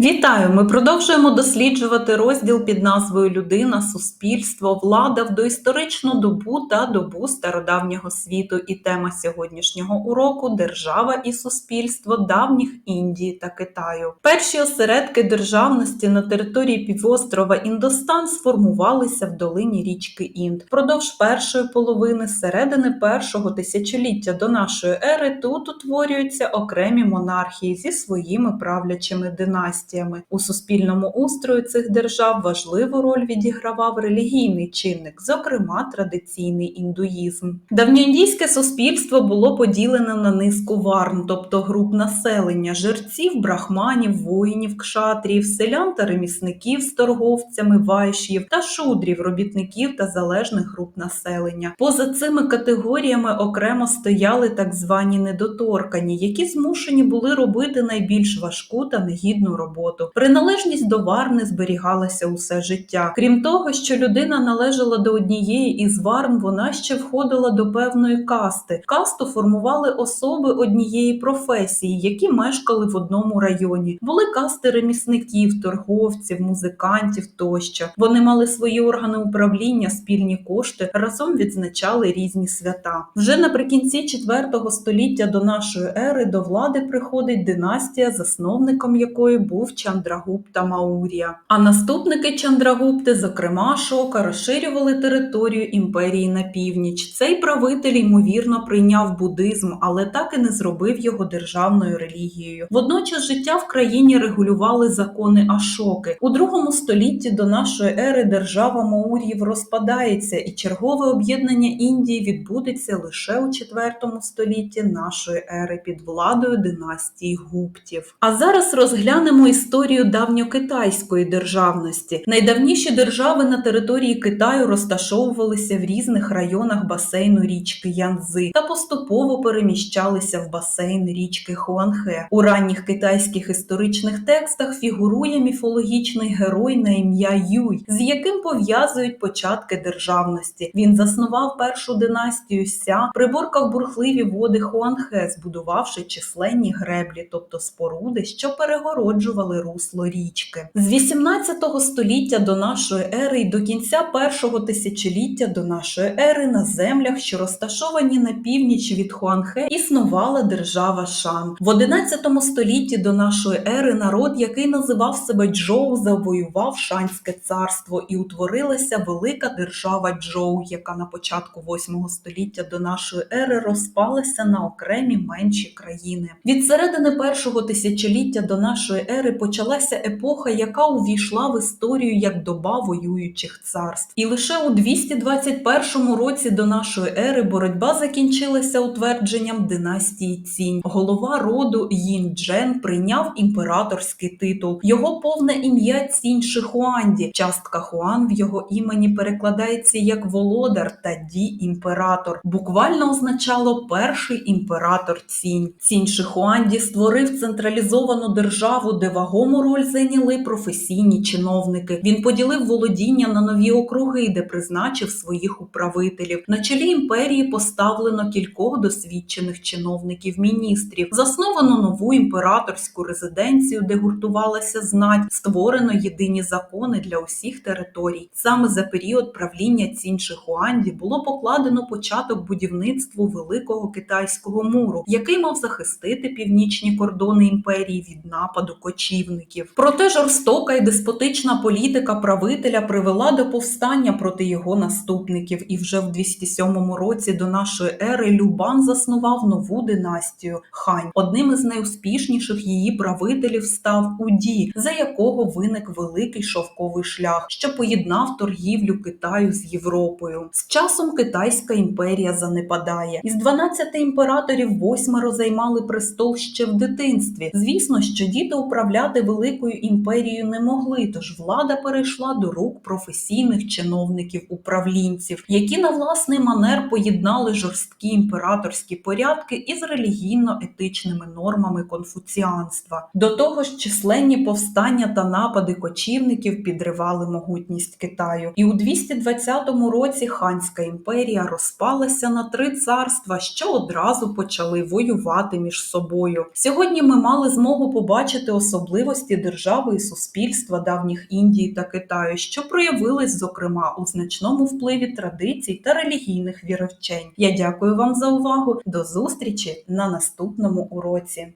Вітаю! Ми продовжуємо досліджувати розділ під назвою Людина, суспільство, влада в доісторичну добу та добу стародавнього світу. І тема сьогоднішнього уроку держава і суспільство давніх Індії та Китаю. Перші осередки державності на території півострова Індостан сформувалися в долині річки Інд. Впродовж першої половини середини першого тисячоліття до нашої ери тут утворюються окремі монархії зі своїми правлячими династіями. У суспільному устрої цих держав важливу роль відігравав релігійний чинник, зокрема традиційний індуїзм. Давньоіндійське суспільство було поділене на низку варн, тобто груп населення, жерців, брахманів, воїнів, кшатрів, селян та ремісників з торговцями, вайшів та шудрів, робітників та залежних груп населення. Поза цими категоріями окремо стояли так звані недоторкані, які змушені були робити найбільш важку та негідну роботу. Приналежність до варни зберігалася усе життя. Крім того, що людина належала до однієї із варн, вона ще входила до певної касти. Касту формували особи однієї професії, які мешкали в одному районі. Були касти ремісників, торговців, музикантів тощо. Вони мали свої органи управління, спільні кошти, разом відзначали різні свята. Вже наприкінці IV століття до нашої ери до влади приходить династія, засновником якої був Чандрагупта Маурія. А наступники Чандрагупти, зокрема Ашока, розширювали територію імперії на північ. Цей правитель ймовірно прийняв буддизм, але так і не зробив його державною релігією. Водночас життя в країні регулювали закони Ашоки. У другому столітті до нашої ери держава Мауріїв розпадається, і чергове об'єднання Індії відбудеться лише у IV столітті нашої ери під владою династії гуптів. А зараз розглянемо історію давньокитайської державності. Найдавніші держави на території Китаю розташовувалися в різних районах басейну річки Янзи та поступово переміщалися в басейн річки Хуанхе. У ранніх китайських історичних текстах фігурує міфологічний герой на ім'я Юй, з яким пов'язують початки державності. Він заснував першу династію Ся, приборкав бурхливі води Хуанхе, збудувавши численні греблі, тобто споруди, що перегороджували русло річки. З 18 століття до нашої ери і до кінця першого тисячоліття до нашої ери на землях, що розташовані на північ від Хуанхе, існувала держава Шан. В 11 столітті до нашої ери народ, який називав себе Джоу, завоював Шанське царство і утворилася велика держава Джоу, яка на початку 8 століття до нашої ери розпалася на окремі менші країни. Від середини першого тисячоліття до нашої ери почалася епоха, яка увійшла в історію як доба воюючих царств. І лише у 221 році до нашої ери боротьба закінчилася утвердженням династії Цінь. Голова роду Їн Джен прийняв імператорський титул. Його повне ім'я Цінь Шихуанді. Частка Хуан в його імені перекладається як володар та ді імператор. Буквально означало перший імператор Цінь. Цінь Шихуанді створив централізовану державу, де вагому роль зайняли професійні чиновники. Він поділив володіння на нові округи, де призначив своїх управителів. На чолі імперії поставлено кількох досвідчених чиновників-міністрів. Засновано нову імператорську резиденцію, де гуртувалася знать, створено єдині закони для усіх територій. Саме за період правління Цін Шихуанді було покладено початок будівництву великого китайського муру, який мав захистити північні кордони імперії від нападу кочівників. Проте жорстока і деспотична політика правителя привела до повстання проти його наступників, і вже в 207 році до нашої ери Любан заснував нову династію Хань. Одним із найуспішніших її правителів став Уді, за якого виник великий шовковий шлях, що поєднав торгівлю Китаю з Європою. З часом Китайська імперія занепадає. Із 12 імператорів восьмеро займали престол ще в дитинстві. Звісно, що діти управляти великою імперією не могли, тож влада перейшла до рук професійних чиновників-управлінців, які на власний манер поєднали жорсткі імператорські порядки із релігійно-етичними нормами конфуціанства. До того ж, численні повстання та напади кочівників підривали могутність Китаю. І у 220 році Ханська імперія розпалася на три царства, що одразу почали воювати між собою. Сьогодні ми мали змогу побачити особливо особливості держави і суспільства давніх Індії та Китаю, що проявились, зокрема, у значному впливі традицій та релігійних віровчень. Я дякую вам за увагу. До зустрічі на наступному уроці.